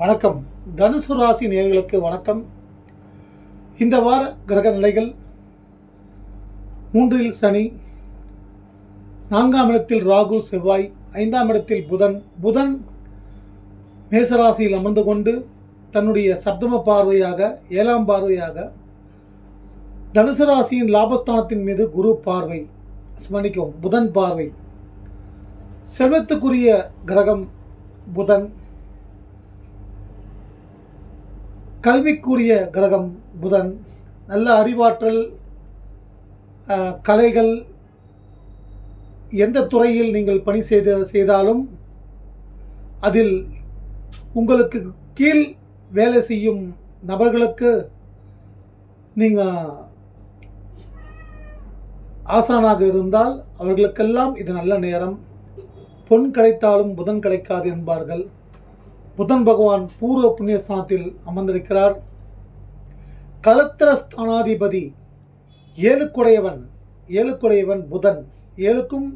வணக்கம். தனுசு ராசி நேர்களுக்கு வணக்கம். இந்த வார கிரக நிலைகள். மூன்றில் சனி நான்காம் இடத்தில் ராகு செவ்வாய் ஐந்தாம் இடத்தில் புதன். புதன் மேசராசியில் அமர்ந்து கொண்டு தன்னுடைய சப்தம பார்வையாக ஏழாம் பார்வையாக தனுசு ராசியின் லாபஸ்தானத்தின் மீது குரு பார்வை. மன்னிக்கவும் புதன் பார்வை. செல்வத்துக்குரிய கிரகம் புதன். கல்விக்குரிய கிரகம் புதன். நல்ல அறிவாற்றல் கலைகள் எந்த துறையில் நீங்கள் பணி செய்த செய்தாலும் அதில் உங்களுக்கு கீழ் வேலை செய்யும் நபர்களுக்கு நீங்கள் ஆசானாக இருந்தால் அவர்களுக்கெல்லாம் இது நல்ல நேரம். பொன் கிடைத்தாலும் புதன் கிடைக்காது என்பார்கள். புதன் பகவான் பூர்வ புண்ணியஸ்தானத்தில் அமர்ந்திருக்கிறார். கலத்திர ஸ்தானாதிபதி ஏழுக்குடையவன் ஏழுக்குடையவன் புதன். ஏழுக்கும்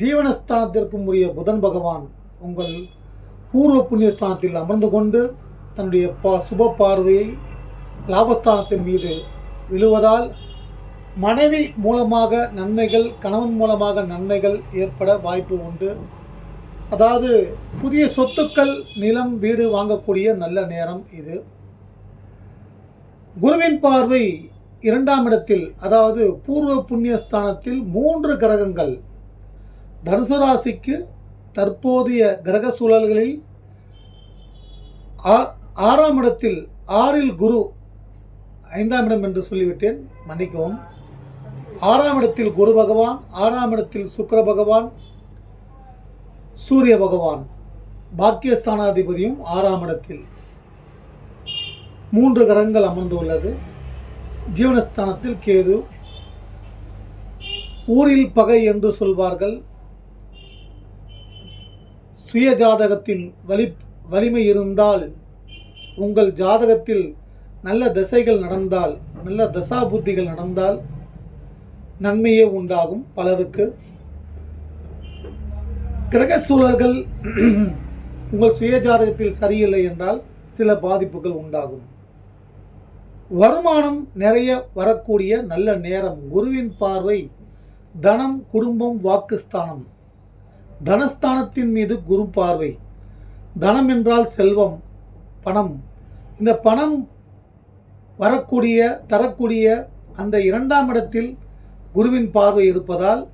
ஜீவனஸ்தானத்திற்கும் உரிய புதன் பகவான் உங்கள் பூர்வ புண்ணியஸ்தானத்தில் அமர்ந்து கொண்டு தன்னுடைய பா சுப பார்வையை லாபஸ்தானத்தின் மீது விழுவதால் மனைவி மூலமாக நன்மைகள் கணவன் மூலமாக நன்மைகள் ஏற்பட வாய்ப்பு உண்டு. அதாவது புதிய சொத்துக்கள் நிலம் வீடு வாங்கக்கூடிய நல்ல நேரம் இது. குருவின் பார்வை இரண்டாம் இடத்தில் அதாவது பூர்வ புண்ணியஸ்தானத்தில் மூன்று கிரகங்கள். தனுசு ராசிக்கு தற்போதைய கிரக சூழல்களில் ஆ- ஆறாம் இடத்தில் ஆறில் குரு ஐந்தாம் இடம் என்று சொல்லிவிட்டேன் மன்னிக்கவும். ஆறாம் இடத்தில் குரு பகவான் ஆறாம் இடத்தில் சுக்கர பகவான் சூரிய பகவான் பாக்கியஸ்தானாதிபதியும் ஆறாம் இடத்தில். மூன்று கிரகங்கள் அமர்ந்துள்ளது. ஜீவனஸ்தானத்தில் கேது. ஊரில் பகை என்று சொல்வார்கள். சுய ஜாதகத்தின் வலி வலிமை இருந்தால் உங்கள் ஜாதகத்தில் நல்ல திசைகள் நடந்தால் நல்ல தசா புத்திகள் நடந்தால் நன்மையே உண்டாகும் பலருக்கு. கிரக சூழல்கள் உங்கள் சுயஜாதகத்தில் சரியில்லை என்றால் சில பாதிப்புகள் உண்டாகும். வருமானம் நிறைய வரக்கூடிய நல்ல நேரம் குருவின் பார்வை தனம் குடும்பம் வாக்குஸ்தானம். தனஸ்தானத்தின் மீது குரு பார்வை. தனம் என்றால் செல்வம் பணம். இந்த பணம் வரக்கூடிய தரக்கூடிய அந்த இரண்டாம் இடத்தில் குருவின் பார்வை இருப்பதால்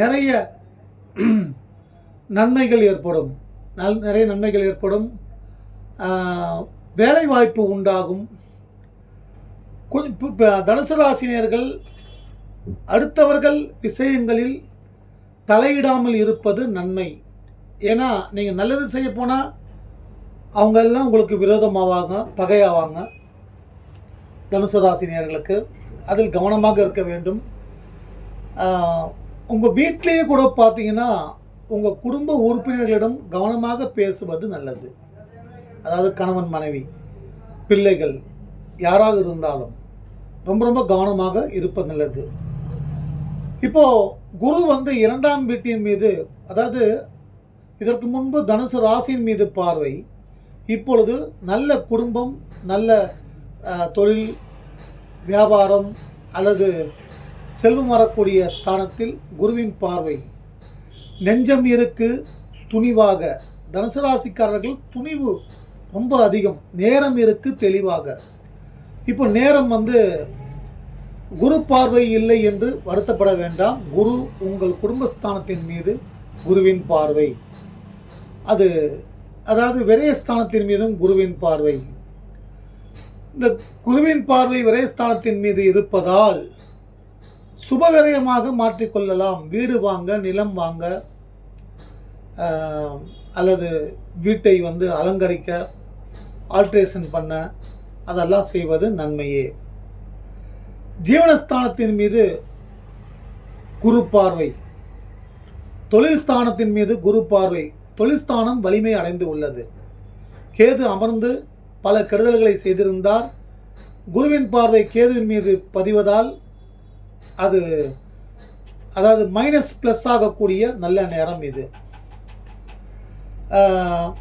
நிறைய நன்மைகள் ஏற்படும். நல் நிறைய நன்மைகள் ஏற்படும். வேலைவாய்ப்பு உண்டாகும். கொஞ்சம் தனுசு ராசினியர்கள் அடுத்தவர்கள் விஷயங்களில் தலையிடாமல் இருப்பது நன்மை. ஏன்னா நீங்கள் நல்லது செய்ய போனால் அவங்க எல்லாம் உங்களுக்கு விரோதமாவாங்க பகையாவாங்க. தனுசு ராசினியர்களுக்கு அதில் கவனமாக இருக்க வேண்டும். உங்கள் வீட்லேயே கூட பார்த்தீங்கன்னா உங்கள் குடும்ப உறுப்பினர்களிடம் கவனமாக பேசுவது நல்லது. அதாவது கணவன் மனைவி பிள்ளைகள் யாராக இருந்தாலும் ரொம்ப ரொம்ப கவனமாக இருப்பது நல்லது. இப்போது குரு வந்து இரண்டாம் வீட்டின் மீது அதாவது இதற்கு முன்பு தனுசு ராசியின் மீது பார்வை இப்பொழுது நல்ல குடும்பம் நல்ல தொழில் வியாபாரம் அல்லது செல்வம் வரக்கூடிய ஸ்தானத்தில் குருவின் பார்வை நெஞ்சம் இருக்கு துணிவாக. தனுசு ராசிக்காரர்கள் துணிவு ரொம்ப அதிகம். நேரம் இருக்கு தெளிவாக. இப்போ நேரம் வந்து குரு பார்வை இல்லை என்று வருத்தப்பட வேண்டாம். குரு உங்கள் குடும்பஸ்தானத்தின் மீது குருவின் பார்வை. அது அதாவது விரயஸ்தானத்தின் மீதும் குருவின் பார்வை. இந்த குருவின் பார்வை விரயஸ்தானத்தின் மீது இருப்பதால் சுப விரயமாக மாற்றிக்கொள்ளலாம். வீடு வாங்க நிலம் வாங்க அல்லது வீட்டை வந்து அலங்கரிக்க ஆல்ட்ரேஷன் பண்ண அதெல்லாம் செய்வது நன்மையே. ஜீவனஸ்தானத்தின் மீது குரு பார்வை. தொழில் ஸ்தானத்தின் மீது குரு பார்வை. தொழில் ஸ்தானம் வலிமை அடைந்து உள்ளது. கேது அமர்ந்து பல கெடுதல்களை செய்திருந்தார். குருவின் பார்வை கேதுவின் மீது பதிவதால் அது அதாவது மைனஸ் ப்ளஸ் ஆகக்கூடிய நல்ல நேரம் இது.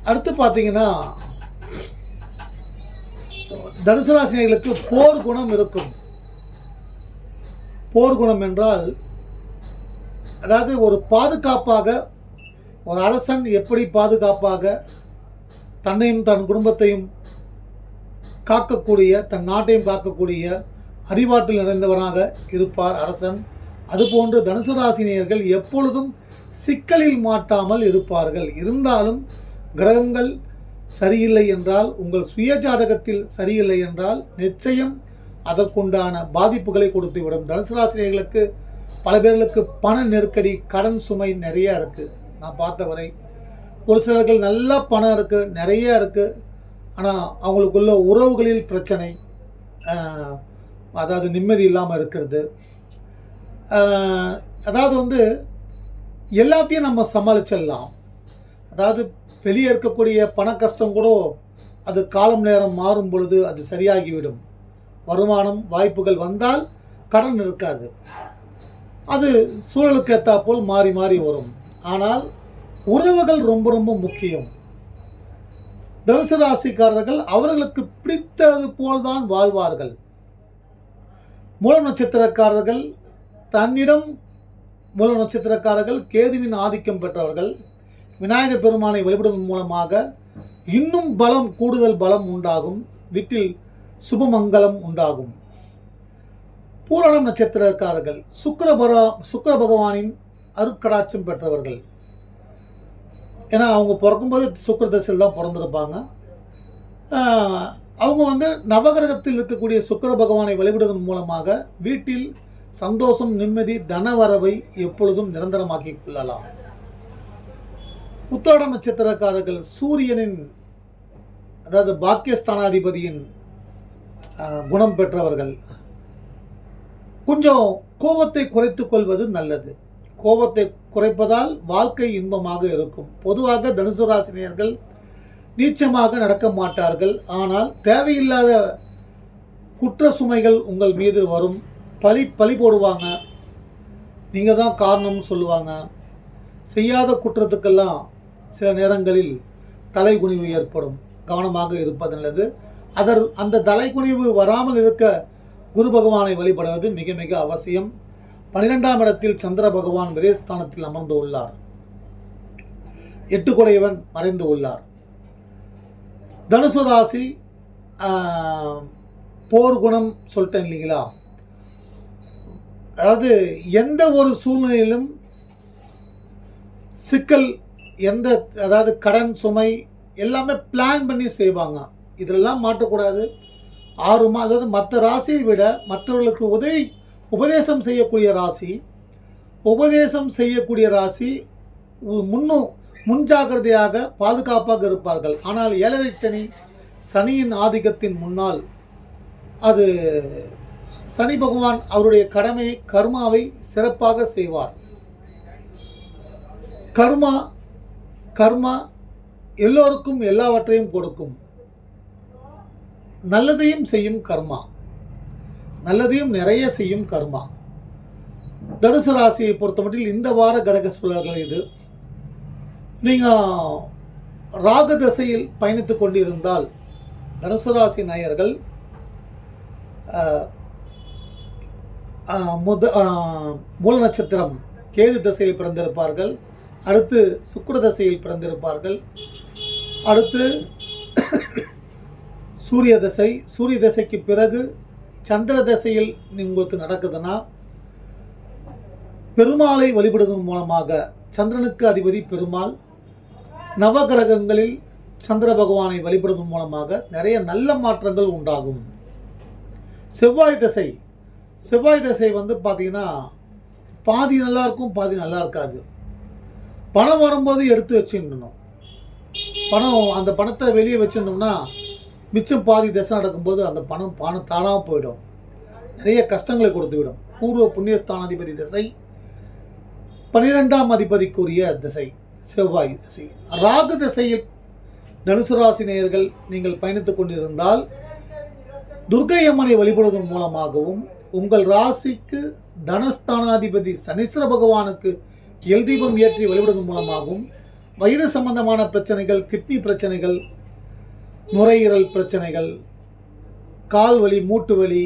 அடுத்து பார்த்தீங்கன்னா தனுசு ராசினிகளுக்கு போர் குணம் இருக்கும். போர் குணம் என்றால் அதாவது ஒரு பாதுகாப்பாக ஒரு அரசன் எப்படி பாதுகாப்பாக தன்னையும் தன் குடும்பத்தையும் காக்கக்கூடிய தன் நாட்டையும் காக்கக்கூடிய அறிவாற்றல் நிறைந்தவராக இருப்பார் அரசன். அதுபோன்று தனுசு ராசினியர்கள் எப்பொழுதும் சிக்கலில் மாட்டாமல் இருப்பார்கள். இருந்தாலும் கிரகங்கள் சரியில்லை என்றால் உங்கள் சுய ஜாதகத்தில் சரியில்லை என்றால் நிச்சயம் அதற்குண்டான பாதிப்புகளை கொடுத்துவிடும். தனுசு ராசினியர்களுக்கு பல பேர்களுக்கு பண நெருக்கடி கடன் சுமை நிறைய இருக்குது நான் பார்த்த வரை ஒரு சிலர்கள் நல்ல பணம் இருக்குது நிறைய இருக்குது ஆனால் அவங்களுக்குள்ள உறவுகளில் பிரச்சனை அதாவது நிம்மதி இல்லாமல் இருக்கிறது. அதாவது வந்து எல்லாத்தையும் நம்ம சமாளிச்சிடலாம். அதாவது வெளியே இருக்கக்கூடிய பண கஷ்டம் கூட அது காலம் நேரம் மாறும் பொழுது அது சரியாகிவிடும். வருமானம் வாய்ப்புகள் வந்தால் கடன் இருக்காது. அது சூழலுக்கு ஏற்றாப்போல் மாறி மாறி வரும். ஆனால் உறவுகள் ரொம்ப ரொம்ப முக்கியம். தனுசு ராசிக்காரர்கள் அவர்களுக்கு பிடித்தது போல்தான் வாழ்வார்கள். மூல நட்சத்திரக்காரர்கள் தன்னிடம் மூல நட்சத்திரக்காரர்கள் கேதுவின் ஆதிக்கம் பெற்றவர்கள். விநாயகர் பெருமானை வழிபடுவதன் மூலமாக இன்னும் பலம் கூடுதல் பலம் உண்டாகும். வீட்டில் சுபமங்கலம் உண்டாகும். பூரணம் நட்சத்திரக்காரர்கள் சுக்கரபர சுக்கர பகவானின் அருட்கடாட்சம் பெற்றவர்கள். ஏன்னா அவங்க பிறக்கும்போது சுக்கர தசையில் தான் பிறந்திருப்பாங்க. அவங்க வந்து நவகிரகத்தில் இருக்கக்கூடிய சுக்கர பகவானை வழிபடுவதன் மூலமாக வீட்டில் சந்தோஷம் நிம்மதி தனவரவை எப்பொழுதும் நிரந்தரமாக்கிக் கொள்ளலாம். உத்தாட நட்சத்திரக்காரர்கள் சூரியனின் அதாவது பாக்கியஸ்தானாதிபதியின் குணம் பெற்றவர்கள். கொஞ்சம் கோபத்தை குறைத்துக் கொள்வது நல்லது. கோபத்தை குறைப்பதால் வாழ்க்கை இன்பமாக இருக்கும். பொதுவாக தனுசு ராசினியர்கள் நீச்சமாக நடக்க மாட்டார்கள். ஆனால் தேவையில்லாத குற்ற சுமைகள் உங்கள் மீது வரும். பழி பழி போடுவாங்க. நீங்கள் தான் காரணம்னு சொல்லுவாங்க. செய்யாத குற்றத்துக்கெல்லாம் சில நேரங்களில் தலைகுனிவு ஏற்படும். கவனமாக இருப்பது நல்லது. அதர் அந்த தலைகுனிவு வராமல் இருக்க குரு பகவானை வழிபடுவது மிக மிக அவசியம். பன்னிரெண்டாம் இடத்தில் சந்திர பகவான் விதேஸ்தானத்தில் அமர்ந்து உள்ளார். எட்டு குடையவன் மறைந்து உள்ளார். தனுசு ராசி போர் குணம் சொல்லிட்டேன் இல்லைங்களா? அதாவது எந்த ஒரு சூழ்நிலையிலும் சிக்கல் எந்த அதாவது கடன் சுமை எல்லாமே பிளான் பண்ணி செய்வாங்க. இதெல்லாம் மாட்டக்கூடாது ஆர்வமாக அதாவது மற்ற ராசியை விட மற்றவர்களுக்கு உதவி உபதேசம் செய்யக்கூடிய ராசி உபதேசம் செய்யக்கூடிய ராசி முன்னும் முன்ஜாகிரதையாக பாதுகாப்பாக இருப்பார்கள். ஆனால் ஏழரை சனி சனியின் ஆதிக்கத்தின் முன்னால் அது சனி பகவான் அவருடைய கடமை கர்மாவை சிறப்பாக செய்வார். கர்மா கர்மா எல்லோருக்கும் எல்லாவற்றையும் கொடுக்கும். நல்லதையும் செய்யும் கர்மா. நல்லதையும் நிறைய செய்யும் கர்மா. தனுசு ராசியை பொறுத்தமட்டில் இந்த வார கிரக சூழல்கள் இது. நீங்கள் ராக திசையில் பயணித்துக் கொண்டிருந்தால் தனுசு ராசி நாயர்கள் முத மூல நட்சத்திரம் கேது திசையில் பிறந்திருப்பார்கள். அடுத்து சுக்கர திசையில் பிறந்திருப்பார்கள். அடுத்து சூரிய தசை. சூரிய தசைக்கு பிறகு சந்திர திசையில் உங்களுக்கு நடக்குதுன்னா பெருமாளை வழிபடுவதன் மூலமாக சந்திரனுக்கு அதிபதி பெருமாள் நவகிரகங்களில் சந்திர பகவானை வழிபடுவதன் மூலமாக நிறைய நல்ல மாற்றங்கள் உண்டாகும். செவ்வாய் திசை செவ்வாய் திசை வந்து பார்த்தீங்கன்னா பாதி நல்லா இருக்கும் பாதி நல்லா இருக்காது பணம் வரும்போது எடுத்து வச்சுக்கணும். பணம் அந்த பணத்தை வெளியே வச்சுருந்தோம்னா மிச்சம் பாதி திசை நடக்கும்போது அந்த பணம் பணம் தானாக போயிடும். நிறைய கஷ்டங்களை கொடுத்து விடும் பூர்வ புண்ணியஸ்தானாதிபதி திசை பன்னிரெண்டாம் அதிபதிக்குரிய திசை செவ்வாய் திசை. ராகு திசையில் தனுசு ராசி நேயர்கள் நீங்கள் பயணித்துக் கொண்டிருந்தால் துர்க்கை அம்மனை வழிபடுவதன் மூலமாகவும் உங்கள் ராசிக்கு தனஸ்தானாதிபதி சனீஸ்வர பகவானுக்கு எல் தீபம் ஏற்றி வழிபடுவதன் மூலமாகவும் வயிறு சம்பந்தமான பிரச்சனைகள் கிட்னி பிரச்சனைகள் நுரையீரல் பிரச்சனைகள் கால் வலி மூட்டு வலி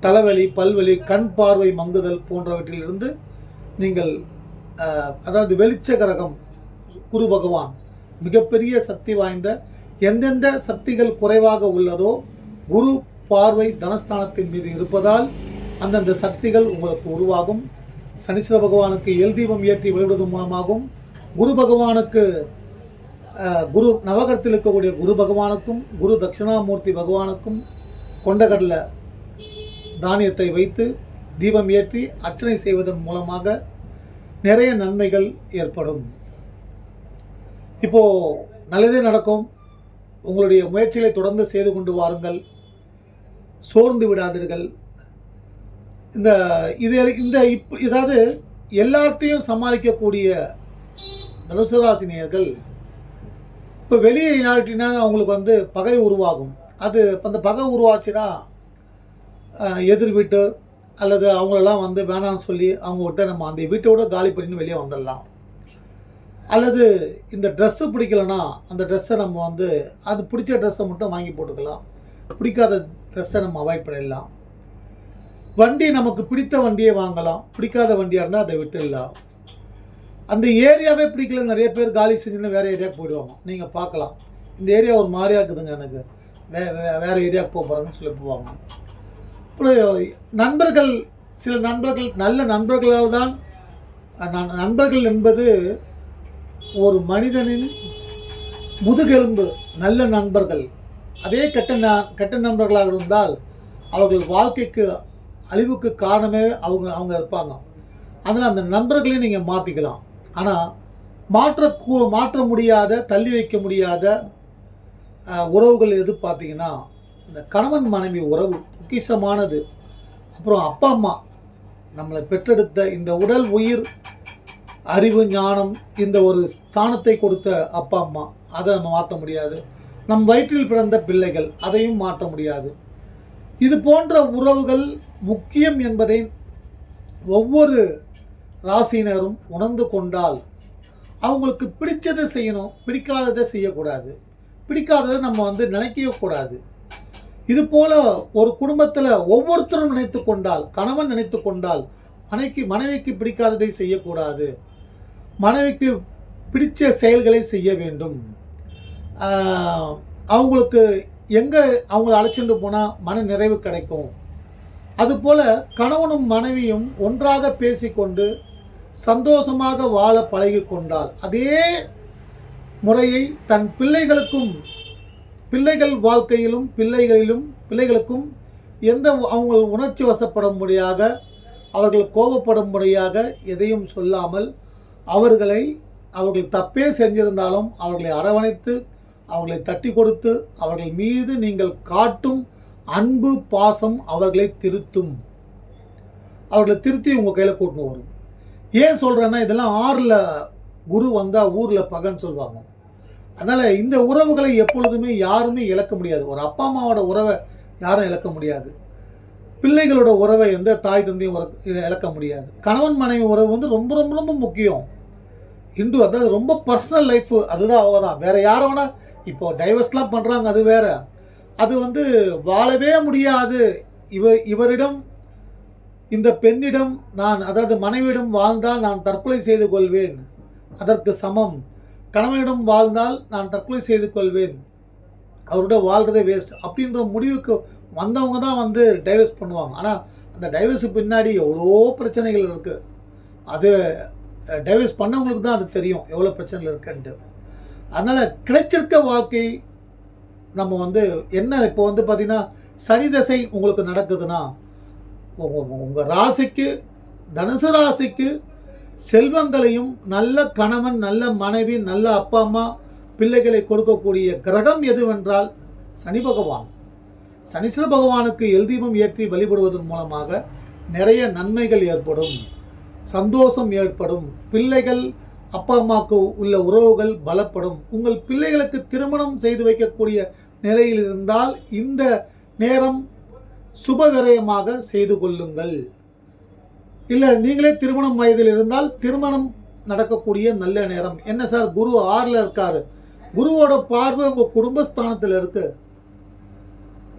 தலைவலி பல்வலி கண் பார்வை மங்குதல் போன்றவற்றிலிருந்து நீங்கள் அதாவது வெளிச்ச கிரகம் குரு பகவான் மிகப்பெரிய சக்தி வாய்ந்த எந்தெந்த சக்திகள் குறைவாக உள்ளதோ குரு பார்வை தனஸ்தானத்தின் மீது இருப்பதால் அந்தந்த சக்திகள் உங்களுக்கு உருவாகும். சனீஸ்வர பகவானுக்கு எல் தீபம் ஏற்றி வழிபடுவதன் மூலமாகவும் குரு பகவானுக்கு குரு நவகரத்தில் இருக்கக்கூடிய குரு பகவானுக்கும் குரு தட்சிணாமூர்த்தி பகவானுக்கும் கொண்டகடலை தானியத்தை வைத்து தீபம் ஏற்றி அர்ச்சனை செய்வதன் மூலமாக நிறைய நன்மைகள் ஏற்படும். இப்போது நல்லதே நடக்கும். உங்களுடைய முயற்சிகளை தொடர்ந்து செய்து கொண்டு வாருங்கள். சோர்ந்து விடாதீர்கள். இந்த இது இந்த இப் இதாவது எல்லாத்தையும் சமாளிக்கக்கூடிய தனுசு ராசினியர்கள் இப்போ வெளியே யார்கிட்டனா அவங்களுக்கு வந்து பகை உருவாகும். அது அந்த பகை உருவாச்சுன்னா எதிர் வீட்டு அல்லது அவங்களெல்லாம் வந்து வேணாம்னு சொல்லி அவங்க விட்ட நம்ம அந்த வீட்டோட காலி பண்ணின்னு வெளியே வந்துடலாம். அல்லது இந்த ட்ரெஸ்ஸு பிடிக்கலன்னா அந்த ட்ரெஸ்ஸை நம்ம வந்து அது பிடிச்ச ட்ரெஸ்ஸை மட்டும் வாங்கி போட்டுக்கலாம். பிடிக்காத ட்ரெஸ்ஸை நம்ம அவாய்ட் பண்ணிடலாம். வண்டி நமக்கு பிடித்த வண்டியை வாங்கலாம். பிடிக்காத வண்டியாக இருந்தால் அதை விட்டுடலாம். அந்த ஏரியாவே பிடிக்கல நிறைய பேர் காலி செஞ்சுன்னு வேறு ஏரியாவுக்கு போயிடுவாங்க. நீங்கள் பார்க்கலாம். இந்த ஏரியா ஒரு மாதிரியாக இருக்குதுங்க எனக்கு. வே வே- வேறு ஏரியாவுக்கு போக போகிறாங்கன்னு சொல்லி போவாங்க. அப்புறம் நண்பர்கள் சில நண்பர்கள் நல்ல நண்பர்களால் தான் நண்- நண்பர்கள் என்பது ஒரு மனிதனின் முதுகெலும்பு. நல்ல நண்பர்கள். அதே கெட்ட ந- கெட்ட நண்பர்களாக இருந்தால் அவர்கள் வாழ்க்கைக்கு அழிவுக்கு காரணமே அவங்க அவங்க இருப்பாங்க. அதனால் அந்த நண்பர்களையும் நீங்கள் மாற்றிக்கலாம் ஆனால் மாற்ற மாற்ற முடியாத தள்ளி வைக்க முடியாத உறவுகள் எது பார்த்தீங்கன்னா இந்த கணவன் மனைவி உறவு பொக்கிஷமானது அப்புறம் அப்பா அம்மா நம்மளை பெற்றெடுத்த இந்த உடல் உயிர் அறிவு ஞானம் இந்த ஒரு ஸ்தானத்தை கொடுத்த அப்பா அம்மா அதை நம்ம மாற்ற முடியாது. நம் வயிற்றில் பிறந்த பிள்ளைகள் அதையும் மாற்ற முடியாது. இது போன்ற உறவுகள் முக்கியம் என்பதை ஒவ்வொரு ராசியினரும் உணர்ந்து கொண்டால் அவங்களுக்கு பிடிச்சதை செய்யணும் பிடிக்காததை செய்யக்கூடாது. பிடிக்காததை நம்ம வந்து நினைக்கவே கூடாது. இது போல ஒரு குடும்பத்தில் ஒவ்வொருத்தரும் நினைத்து கொண்டால் கணவன் நினைத்து கொண்டால் மனைவிக்கு மனைவிக்கு பிடிக்காததை செய்யக்கூடாது. மனைவிக்கு பிடித்த செயல்களை செய்ய வேண்டும். அவங்களுக்கு எங்கே அவங்கள அழைச்சிட்டு போனால் மன நிறைவு கிடைக்கும்? அதுபோல் கணவனும் மனைவியும் ஒன்றாக பேசிக்கொண்டு சந்தோஷமாக வாழ பழகி கொண்டால் அதே முறையை தன் பிள்ளைகளுக்கும் பிள்ளைகள் வாழ்க்கையிலும் பிள்ளைகளிலும் பிள்ளைகளுக்கும் எந்த அவங்க உணர்ச்சி வசப்படும்படியாக அவர்கள் கோபப்படும்படியாக எதையும் சொல்லாமல் அவர்களை அவர்கள் தப்பே செஞ்சிருந்தாலும் அவர்களை அரவணைத்து அவர்களை தட்டி கொடுத்து அவர்கள் மீது நீங்கள் காட்டும் அன்பு பாசம் அவர்களை திருத்தும். அவர்களை திருத்தி உங்கள் கையில் கூட்டின்னு வரும். ஏன் சொல்கிறேன்னா இதெல்லாம் ஆறில் குரு வந்தால் ஊரில் பகன்னு சொல்லுவாங்க. அதனால் இந்த உறவுகளை எப்பொழுதுமே யாருமே இழக்க முடியாது. ஒரு அப்பா அம்மாவோட உறவை யாரும் இழக்க முடியாது. பிள்ளைகளோட உறவை எந்த தாய் தந்தையும் உற- இழக்க முடியாது. கணவன் மனைவி உறவு வந்து ரொம்ப ரொம்ப ரொம்ப முக்கியம். இந்து அதாவது ரொம்ப பர்சனல் லைஃப் அதுதான் அவங்க தான் வேறு யாரை இப்போ டைவர்ஸ்லாம் பண்ணுறாங்க அது வேற. அது வந்து வாழவே முடியாது. இவ இவரிடம் இந்த பெண்ணிடம் நான் அதாவது மனைவியிடம் வாழ்ந்தால் நான் தற்கொலை செய்து கொள்வேன். அதற்கு சமம். கணவனிடம் வாழ்ந்தால் நான் தற்கொலை செய்து கொள்வேன். அவரோட வாழ்கிறதே வேஸ்ட் அப்படின்ற முடிவுக்கு வந்தவங்க தான் வந்து டைவர்ஸ் பண்ணுவாங்க. ஆனால் அந்த டைவர்ஸுக்கு பின்னாடி எவ்வளோ பிரச்சனைகள் இருக்குது அது டைவர்ஸ் பண்ணவங்களுக்கு தான் அது தெரியும். எவ்வளோ பிரச்சனைகள் இருக்குன்ட்டு. அதனால் கிடைச்சிருக்க வாழ்க்கை நம்ம வந்து என்ன இப்போ வந்து பார்த்திங்கன்னா சனி தசை உங்களுக்கு நடக்குதுன்னா உங்கள் ராசிக்கு தனுசு ராசிக்கு செல்வங்களையும் நல்ல கணவன் நல்ல மனைவி நல்ல அப்பா அம்மா பிள்ளைகளை கொடுக்கக்கூடிய கிரகம் எதுவென்றால் சனி பகவான். சனீஸ்வர பகவானுக்கு எல் தீபம் ஏற்றி வழிபடுவதன் மூலமாக நிறைய நன்மைகள் ஏற்படும் சந்தோஷம் ஏற்படும் பிள்ளைகள் அப்பா அம்மாவுக்கு உள்ள உறவுகள் பலப்படும். உங்கள் பிள்ளைகளுக்கு திருமணம் செய்து வைக்கக்கூடிய நிலையில் இருந்தால் இந்த நேரம் சுப விரயமாக செய்து கொள்ளுங்கள். இல்லை நீங்களே திருமணம் வயதில் இருந்தால் திருமணம் நடக்கக்கூடிய நல்ல நேரம். என்ன சார் குரு ஆறில் இருக்கார். குருவோட பார்வை உங்கள் குடும்பஸ்தானத்தில் இருக்குது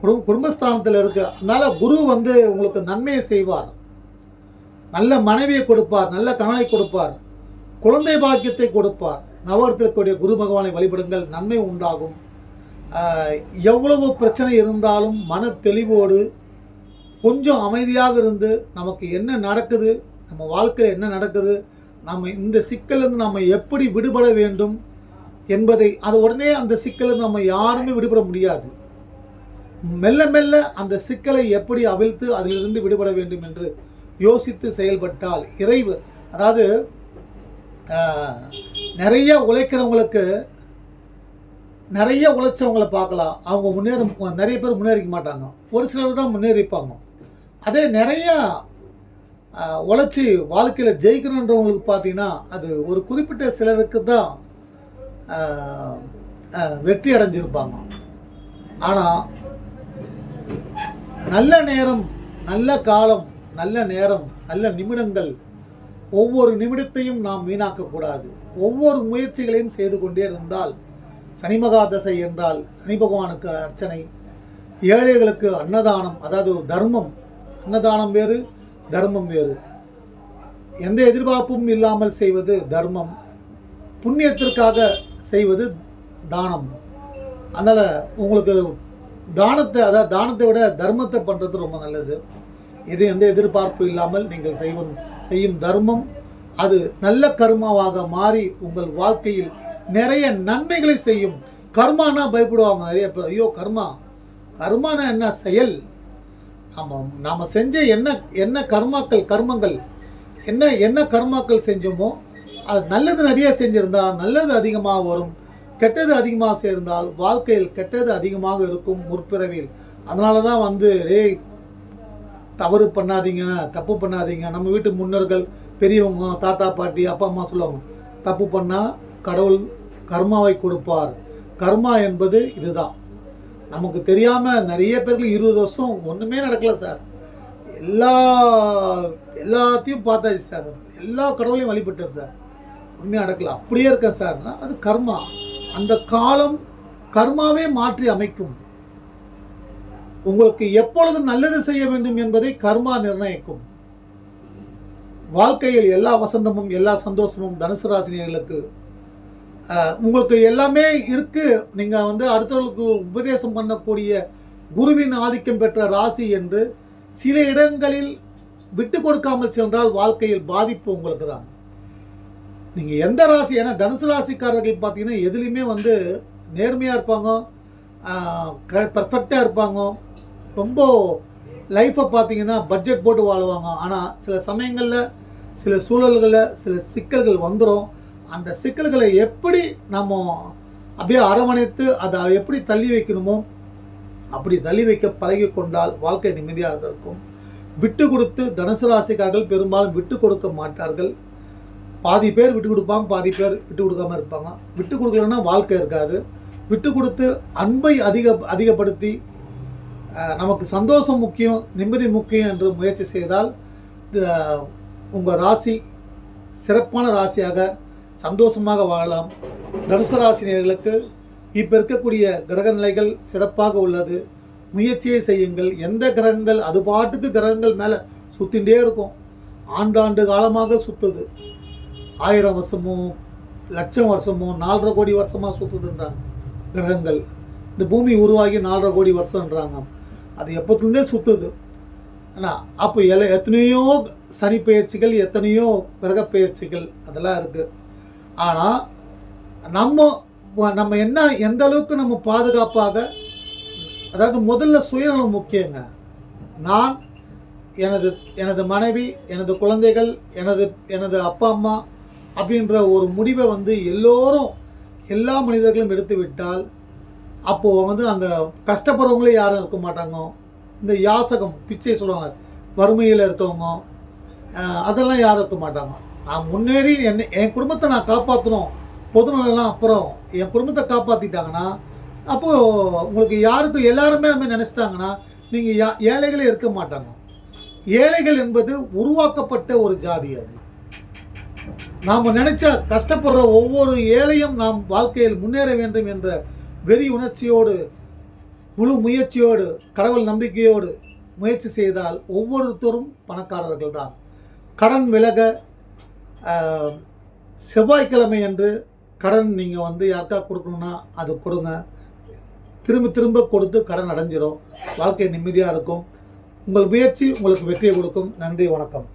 குடும் குடும்பஸ்தானத்தில் இருக்குது அதனால் குரு வந்து உங்களுக்கு நன்மையை செய்வார். நல்ல மனைவியை கொடுப்பார் நல்ல கணவனை கொடுப்பார். குழந்தை பாக்கியத்தை கொடுப்பார். நவரத்திற்குரிய குரு பகவானை வழிபடுங்கள் நன்மை உண்டாகும். எவ்வளவு பிரச்சனை இருந்தாலும் மன தெளிவோடு கொஞ்சம் அமைதியாக இருந்து நமக்கு என்ன நடக்குது நம்ம வாழ்க்கையில் என்ன நடக்குது நம்ம இந்த சிக்கலிருந்து நம்ம எப்படி விடுபட வேண்டும் என்பதை அது உடனே அந்த சிக்கலிருந்து நம்ம யாருமே விடுபட முடியாது. மெல்ல மெல்ல அந்த சிக்கலை எப்படி அவிழ்த்து அதிலிருந்து விடுபட வேண்டும் என்று யோசித்து செயல்பட்டால் இறைவு அதாவது நிறைய உழைக்கிறவங்களுக்கு நிறைய உழைச்சவங்கள பார்க்கலாம். அவங்க முன்னேற நிறைய பேர் முன்னேறிக்க மாட்டாங்க. ஒரு சிலர் தான் முன்னேறிப்பாங்க. அதே நிறைய உழைச்சி வாழ்க்கையில் ஜெயிக்கணுன்றவங்களுக்கு பார்த்தீங்கன்னா அது ஒரு குறிப்பிட்ட சிலருக்கு தான் வெற்றி அடைஞ்சிருப்பாங்க. ஆனால் நல்ல நேரம் நல்ல காலம் நல்ல நேரம் நல்ல நிமிடங்கள் ஒவ்வொரு நிமிடத்தையும் நாம் வீணாக்கக்கூடாது. ஒவ்வொரு முயற்சிகளையும் செய்து கொண்டே இருந்தால் சனிமகா தசை என்றால் சனி பகவானுக்கு அர்ச்சனை ஏழைகளுக்கு அன்னதானம் அதாவது தர்மம். அன்னதானம் வேறு தர்மம் வேறு. எந்த எதிர்பார்ப்பும் இல்லாமல் செய்வது தர்மம். புண்ணியத்திற்காக செய்வது தானம். அதனால் உங்களுக்கு தானத்தை அதாவது தானத்தை விட தர்மத்தை பண்ணுறது ரொம்ப நல்லது. இது எந்த எதிர்பார்ப்பு இல்லாமல் நீங்கள் செய்வும் செய்யும் தர்மம். அது நல்ல கர்மாவாக மாறி உங்கள் வாழ்க்கையில் நிறைய நன்மைகளை செய்யும். கர்மானா பயப்படுவாங்க நிறைய பேர். ஐயோ கர்மா. கர்மானா என்ன? செயல். நம்ம நாம் செஞ்ச என்ன என்ன கர்மாக்கள் கர்மங்கள். என்ன என்ன கர்மாக்கள் செஞ்சோமோ அது நல்லது நிறைய செஞ்சுருந்தால் நல்லது அதிகமாக வரும். கெட்டது அதிகமாக சேர்ந்தால் வாழ்க்கையில் கெட்டது அதிகமாக இருக்கும் முற்பிறவியில். அதனால தான் வந்து ரே தவறு பண்ணாதீங்க தப்பு பண்ணாதீங்க. நம்ம வீட்டு முன்னோர்கள் பெரியவங்க தாத்தா பாட்டி அப்பா அம்மா சொல்லுவாங்க தப்பு பண்ணால் கடவுள் கர்மாவை கொடுப்பார். கர்மா என்பது இதுதான். நமக்கு தெரியாமல் நிறைய பேருக்கு இருபது வருஷம் ஒன்றுமே நடக்கலை சார். எல்லா எல்லாத்தையும் பார்த்தாச்சு சார். எல்லா கடவுளையும் வழிபட்டேன் சார். ஒன்றுமே நடக்கல. அப்படியே இருக்கேன் சார்னா அது கர்மா. அந்த காலம் கர்மாவே மாற்றி அமைக்கும். உங்களுக்கு எப்பொழுது நல்லது செய்ய வேண்டும் என்பதை கர்மா நிர்ணயிக்கும். வாழ்க்கையில் எல்லா வசந்தமும் எல்லா சந்தோஷமும் தனுசு ராசினியர்களுக்கு உங்களுக்கு எல்லாமே இருக்கு. நீங்க வந்து அடுத்தவர்களுக்கு உபதேசம் பண்ணக்கூடிய குருவின் ஆதிக்கம் பெற்ற ராசி என்று சில இடங்களில் விட்டு கொடுக்காமல் சென்றால் வாழ்க்கையில் பாதிப்பு உங்களுக்கு தான். நீங்க எந்த ராசி ஏன்னா தனுசு ராசிக்காரர்கள் பார்த்தீங்கன்னா எதுலேயுமே வந்து நேர்மையாக இருப்பாங்க. பர்ஃபெக்டாக இருப்பாங்க. ரொம்ப லைஃப்பை பார்த்தீங்கன்னா பட்ஜெட் போட்டு வாழ்வாங்க. ஆனால் சில சமயங்களில் சில சூழல்களில் சில சிக்கல்கள் வந்துடும் அந்த சிக்கல்களை எப்படி நம்ம அப்படியே அரவணைத்து அதை எப்படி தள்ளி வைக்கணுமோ அப்படி தள்ளி வைக்க பழகி கொண்டால் வாழ்க்கை நிம்மதியாக இருக்கும். விட்டு கொடுத்து தனுசு ராசிக்காரர்கள் பெரும்பாலும் விட்டு கொடுக்க மாட்டார்கள். பாதி பேர் விட்டு கொடுப்பாங்க பாதி பேர் விட்டு கொடுக்காம இருப்பாங்க. விட்டு கொடுக்கலன்னா வாழ்க்கை இருக்காது. விட்டு கொடுத்து அன்பை அதிக அதிகப்படுத்தி நமக்கு சந்தோஷம் முக்கியம் நிம்மதி முக்கியம் என்று முயற்சி செய்தால் உங்கள் ராசி சிறப்பான ராசியாக சந்தோஷமாக வாழலாம். தனுசு ராசினியர்களுக்கு இப்போ இருக்கக்கூடிய கிரக நிலைகள் சிறப்பாக உள்ளது. முயற்சியை செய்யுங்கள். எந்த கிரகங்கள் அது பாட்டுக்கு கிரகங்கள் மேலே சுற்றிகிட்டே இருக்கும். ஆண்டாண்டு காலமாக சுற்றுது ஆயிரம் வருஷமோ லட்சம் வருஷமோ நாலரை கோடி வருஷமாக சுற்றுதுன்றாங்க கிரகங்கள். இந்த பூமி உருவாகி நாலரை கோடி வருஷம்ன்றாங்க. அது எப்போத்துலேருந்தே சுற்றுது ஆனால் அப்போ எல எத்தனையோ சனி பயிற்சிகள் எத்தனையோ கிரக பயிற்சிகள் அதெல்லாம் இருக்குது ஆனால் நம்ம நம்ம என்ன எந்த அளவுக்கு நம்ம பாதுகாப்பாக அதாவது முதல்ல சுயநலம் முக்கியங்க. நான் எனது எனது மனைவி எனது குழந்தைகள் எனது எனது அப்பா அம்மா அப்படின்ற ஒரு முடிவை வந்து எல்லோரும் எல்லா மனிதர்களும் எடுத்து விட்டால் அப்போது வந்து அங்கே கஷ்டப்படுறவங்களே யாரும் இருக்க மாட்டாங்க. இந்த யாசகம் பிச்சை சொல்லுவாங்க. வறுமையில் இருக்கவங்க. அதெல்லாம் யாரும் இருக்க மாட்டாங்க. நான் முன்னேறி என்ன என் குடும்பத்தை நான் காப்பாற்றணும் பொதுநலம் அப்புறம் என் குடும்பத்தை காப்பாற்றிட்டாங்கன்னா அப்போது உங்களுக்கு யாருக்கும் எல்லாருமே அது மாதிரி நினச்சிட்டாங்கன்னா நீங்கள் யா ஏழைகளே இருக்க மாட்டாங்க. ஏழைகள் என்பது உருவாக்கப்பட்ட ஒரு ஜாதி அது. நாம் நினச்சா கஷ்டப்படுற ஒவ்வொரு ஏழையும் நாம் வாழ்க்கையில் முன்னேற வேண்டும் என்ற வெறி உணர்ச்சியோடு முழு முயற்சியோடு கடவுள் நம்பிக்கையோடு முயற்சி செய்தால் ஒவ்வொருத்தரும் பணக்காரர்கள் தான் கடன் விலக செவ்வாய்க்கிழமை அன்று கடன் நீங்கள் வந்து யாருக்கா கொடுக்கணும்னா அது கொடுங்க. திரும்ப திரும்ப கொடுத்து கடன் அடைஞ்சிரும். வாழ்க்கை நிம்மதியாக இருக்கும். உங்கள் முயற்சி உங்களுக்கு வெற்றியை கொடுக்கும். நன்றி வணக்கம்.